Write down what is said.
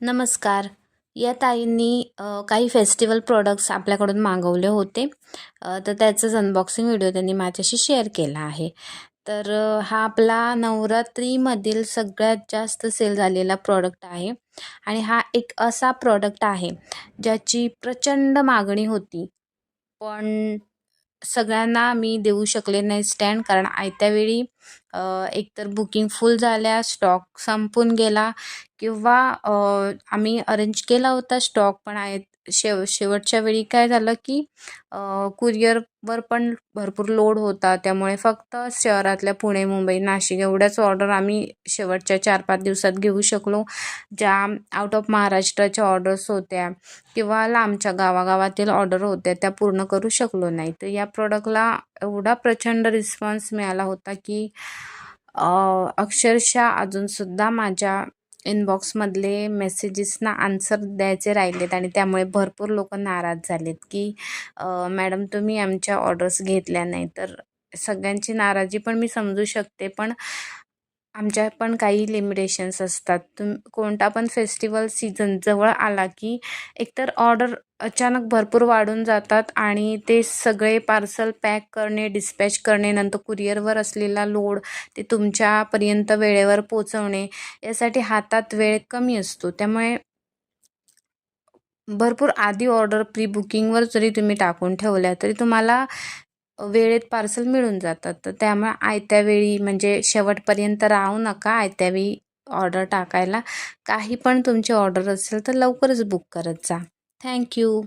नमस्कार. या ताईंनी काही फेस्टिवल प्रोडक्ट्स आपल्याकडून मागवले होते. तर त्याचंच अनबॉक्सिंग व्हिडिओ त्यांनी माझ्याशी शेअर केला आहे. तर हा आपला नवरात्रीमधील सगळ्यात जास्त सेल झालेला प्रॉडक्ट आहे. आणि हा एक असा प्रॉडक्ट आहे ज्याची प्रचंड मागणी होती. पण सगळ्यांना मी देऊ शकले नाही स्टँड कारण आयत्यावेळी एकतर बुकिंग फुल झाल्या स्टॉक संपून गेला किंवा आम्ही अरेंज केला होता स्टॉक पण आहे शेव शेवटच्या वेळी काय झालं की कुरिअरवर पण भरपूर लोड होता. त्यामुळे फक्त शहरातल्या पुणे मुंबई नाशिक एवढ्याच ऑर्डर आम्ही शेवटच्या चार पाच दिवसात घेऊ शकलो ज्या आउट ऑफ महाराष्ट्राच्या ऑर्डर्स होत्या किंवा लांबच्या गावागावातील ऑर्डर होत्या त्या पूर्ण करू शकलो नाही. तर या प्रॉडक्टला एवढा प्रचंड रिस्पॉन्स मिळाला होता की अक्षरशः अजूनसुद्धा माझ्या इनबॉक्समधले मेसेजेसना आन्सर द्यायचे राहिलेत आणि त्यामुळे भरपूर लोक नाराज झालेत की मॅडम तुम्ही आमच्या ऑर्डर्स घेतल्या नाही तर सगळ्यांची नाराजी पण मी समजू शकते पण आमच्या पण काही लिमिटेशन्स असतात. तुम कोणता पण फेस्टिवल सीझन जवळ आला की एकतर ऑर्डर अचानक भरपूर वाढून जातात आणि ते सगळे पार्सल पॅक करणे डिस्पॅच करणे नंतर कुरिअरवर असलेला लोड ते तुमच्यापर्यंत वेळेवर पोचवणे यासाठी हातात वेळ कमी असतो. त्यामुळे भरपूर आधी ऑर्डर प्री बुकिंगवर जरी तुम्ही टाकून ठेवल्या तरी तुम्हाला वेळेत पार्सल मिळून जातात. तर त्यामुळे आयत्या वेळी म्हणजे शेवटपर्यंत राहू नका आयत्या वेळी ऑर्डर टाकायला. काही पण तुमची ऑर्डर असेल तर लवकरच बुक करत जा. थँक्यू.